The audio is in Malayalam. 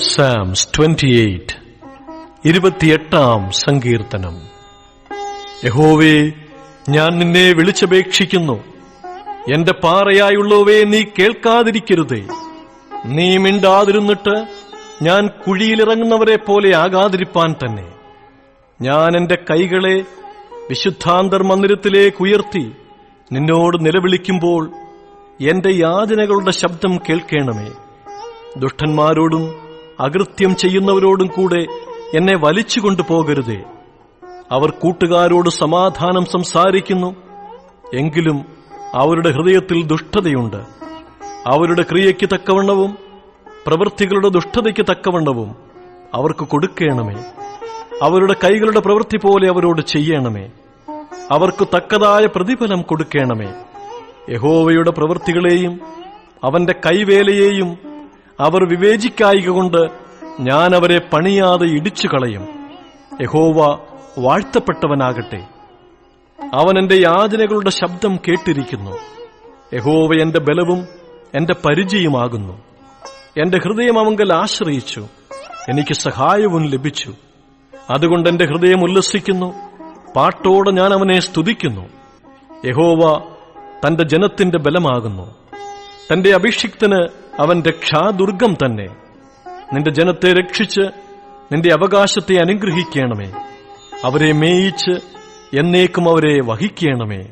സാംസ് ട്വന്റി എയ്റ്റ് ഇരുപത്തിയെട്ടാം സങ്കീർത്തനം. യഹോവേ ഞാൻ നിന്നെ വിളിച്ചപേക്ഷിക്കുന്നു. എന്റെ പാറയായുള്ളവേ നീ കേൾക്കാതിരിക്കരുതേ. നീ മിണ്ടാതിരുന്നിട്ട് ഞാൻ കുഴിയിലിറങ്ങുന്നവരെ പോലെ ആകാതിരിപ്പാൻ തന്നെ. ഞാൻ എന്റെ കൈകളെ വിശുദ്ധാന്തർ മന്ദിരത്തിലേക്ക് ഉയർത്തി നിന്നോട് നിലവിളിക്കുമ്പോൾ എന്റെ യാചനകളുടെ ശബ്ദം കേൾക്കേണമേ. ദുഷ്ടന്മാരോടും അകൃത്യം ചെയ്യുന്നവരോടും കൂടെ എന്നെ വലിച്ചുകൊണ്ടു പോകരുതേ. അവർ കൂട്ടുകാരോട് സമാധാനം സംസാരിക്കുന്നു. എങ്കിലും അവരുടെ ഹൃദയത്തിൽ ദുഷ്ടതയുണ്ട്. അവരുടെ ക്രിയയ്ക്ക് തക്കവണ്ണവും പ്രവൃത്തികളുടെ ദുഷ്ടതയ്ക്ക് തക്കവണ്ണവും അവർക്ക് കൊടുക്കേണമേ. അവരുടെ കൈകളുടെ പ്രവൃത്തി പോലെ അവരോട് ചെയ്യണമേ. അവർക്ക് തക്കതായ പ്രതിഫലം കൊടുക്കേണമേ. യഹോവയുടെ പ്രവൃത്തികളെയും അവന്റെ കൈവേലയെയും അവർ വിവേചിക്കായിക കൊണ്ട് ഞാൻ അവരെ പണിയാതെ ഇടിച്ചു കളയും യഹോവ വാഴ്ത്തപ്പെട്ടവനാകട്ടെ. അവൻ എന്റെ യാചനകളുടെ ശബ്ദം കേട്ടിരിക്കുന്നു. യഹോവ എന്റെ ബലവും എന്റെ പരിചയമാകുന്നു. എന്റെ ഹൃദയം അവങ്കൽ ആശ്രയിച്ചു. എനിക്ക് സഹായവും ലഭിച്ചു. അതുകൊണ്ട് എന്റെ ഹൃദയം ഉല്ലസിക്കുന്നു. പാട്ടോടെ ഞാൻ അവനെ സ്തുതിക്കുന്നു. യഹോവ തന്റെ ജനത്തിന്റെ ബലമാകുന്നു. തന്റെ അഭിഷിക്തന് അവൻ രക്ഷാദുർഗം തന്നെ. നിന്റെ ജനത്തെ രക്ഷിച്ച് നിന്റെ അവകാശത്തെ അനുഗ്രഹിക്കണമേ. അവരെ മേയിച്ച് എന്നേക്കും അവരെ വഹിക്കണമേ.